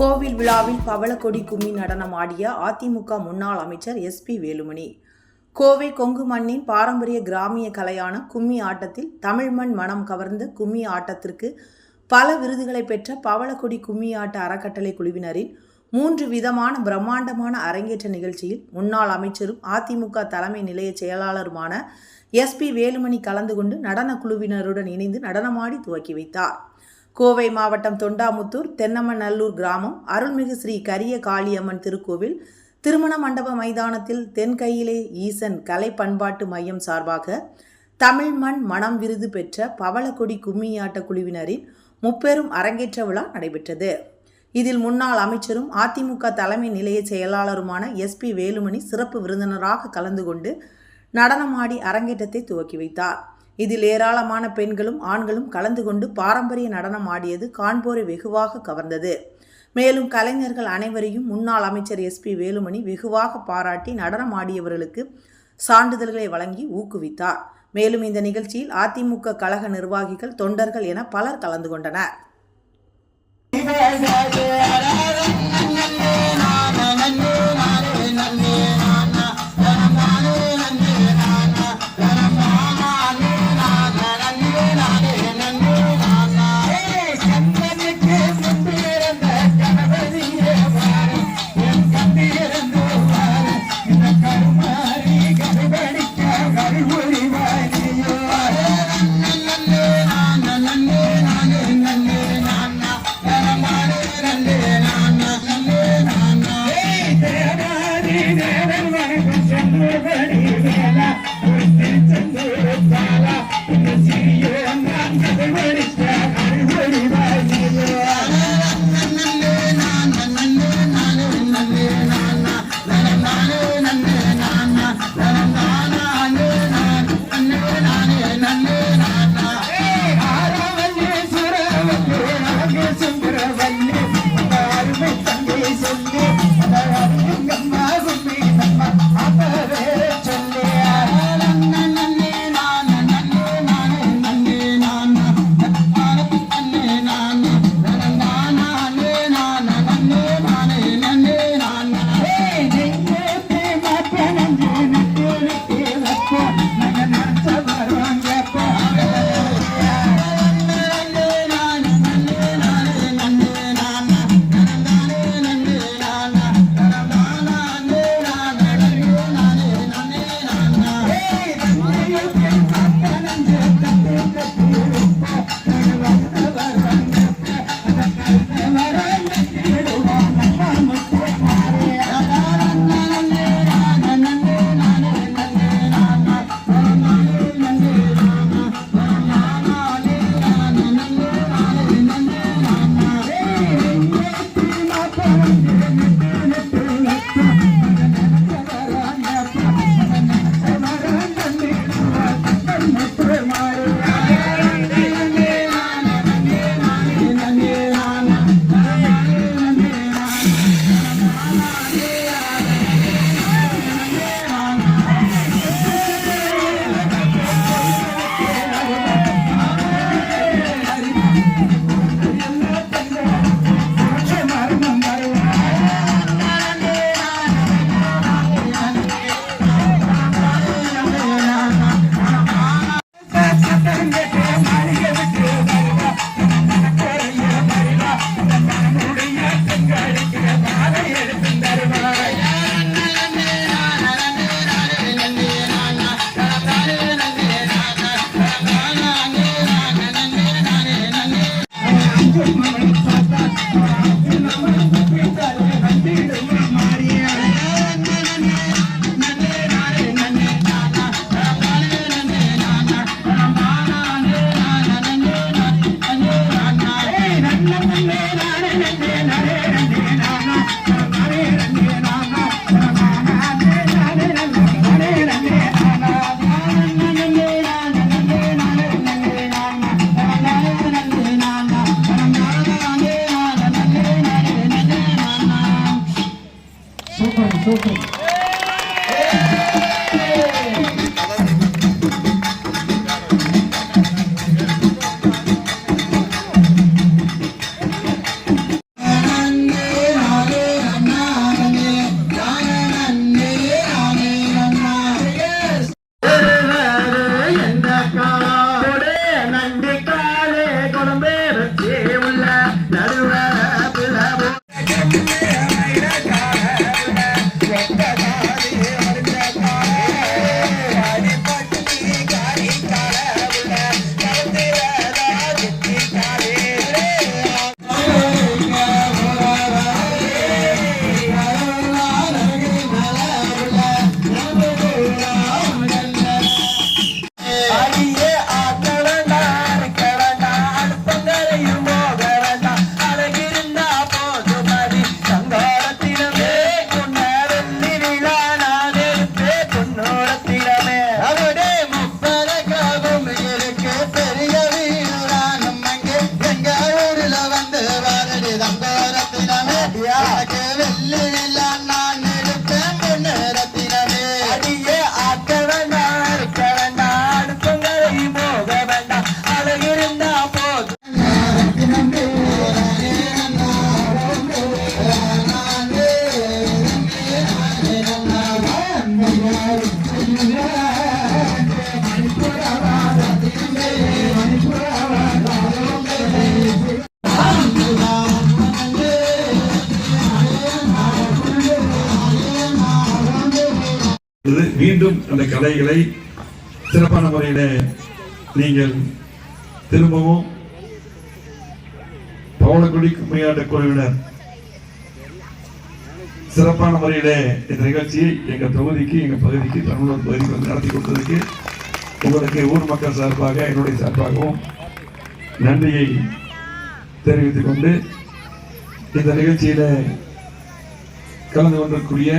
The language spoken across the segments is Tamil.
கோவில் விழாவில் பவளக்கொடி கும்மி நடனம் ஆடிய அதிமுக முன்னாள் அமைச்சர் எஸ்பி வேலுமணி. கோவை கொங்கு மண்ணின் பாரம்பரிய கிராமிய கலையான கும்மி ஆட்டத்தில் தமிழ் மண் மனம் கவர்ந்த கும்மி ஆட்டத்திற்கு பல விருதுகளை பெற்ற பவளக்கொடி கும்மி ஆட்ட அறக்கட்டளை குழுவினரின் மூன்று விதமான பிரம்மாண்டமான அரங்கேற்ற நிகழ்ச்சியில் முன்னாள் அமைச்சரும் அதிமுக தலைமை நிலைய செயலாளருமான எஸ்பி வேலுமணி கலந்து கொண்டு நடன குழுவினருடன் இணைந்து நடனமாடி துவக்கி வைத்தார். கோவை மாவட்டம் தொண்டாமுத்தூர் தென்னமநல்லூர் கிராமம் அருள்மிகு ஸ்ரீ கரிய காளியம்மன் திருக்கோவில் திருமண மண்டப மைதானத்தில் தென்கையிலே ஈசன் கலை பண்பாட்டு மையம் சார்பாக தமிழ் மண் மனம் விருது பெற்ற பவளக்கொடி கும்மியாட்ட குழுவினரின் முப்பெரும் அரங்கேற்ற விழா நடைபெற்றது. இதில் முன்னாள் அமைச்சரும் அதிமுக தலைமை நிலைய செயலாளருமான எஸ்பி வேலுமணி சிறப்பு விருந்தினராக கலந்து கொண்டு நடனமாடி அரங்கேற்றத்தை துவக்கி வைத்தார். இதில் ஏராளமான பெண்களும் ஆண்களும் கலந்து கொண்டு பாரம்பரிய நடனம் ஆடியது காண்போரை வெகுவாக கவர்ந்தது. மேலும் கலைஞர்கள் அனைவரையும் முன்னாள் அமைச்சர் எஸ்பி வேலுமணி வெகுவாக பாராட்டி நடனம் ஆடியவர்களுக்கு சான்றிதழ்களை வழங்கி ஊக்குவித்தார். மேலும் இந்த நிகழ்ச்சியில் அதிமுக கழக நிர்வாகிகள் தொண்டர்கள் என பலர் கலந்து கொண்டனர். Amen. மீண்டும் அந்த கலைகளை சிறப்பான முறையில நீங்கள் திரும்பவும் பவளக்குடி கும்மியாட்ட குழுவினர் சிறப்பான முறையிலே இந்த நிகழ்ச்சியை எங்க தொகுதிக்கு எங்க பகுதிக்கு தமிழர் பகுதிக்கு வந்து நடத்தி கொடுத்ததுக்கு உங்களுக்கு ஊர் மக்கள் சார்பாக என்னுடைய சார்பாகவும் நன்றியை தெரிவித்துக் கொண்டு இந்த நிகழ்ச்சியில கலந்து கொண்டிருக்கூடிய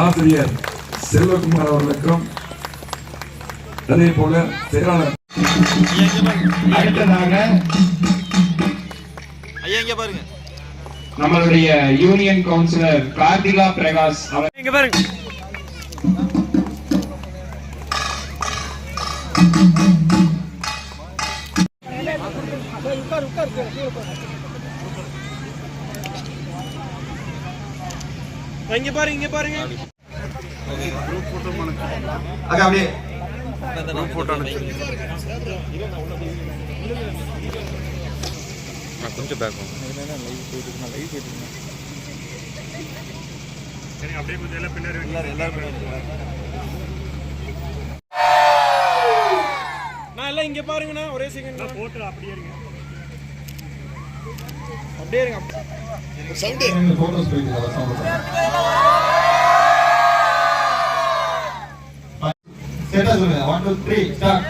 ஆசிரியர் செல்வகுமார் அவர்களுக்கும் அதே போல செயலாளர் அடுத்ததாக ஐயா இங்க பாருங்க. நம்மளுடைய யூனியன் கவுன்சிலர் கார்த்திகா பிரகாஷ் அவர் இங்க பாருங்க. இங்க பாருங்க இங்க பாருங்க. அக்கா அப்படியே கொஞ்சம் பேக் நான் எல்லாம் இங்க பாருங்கண்ணா ஒரே செகண்ட் போட்டு அப்படியே இருங்க. அப்படியே இருங்க. போயிட்டு ஸ்டேட்டஸ் சொல்லுங்க. One two three start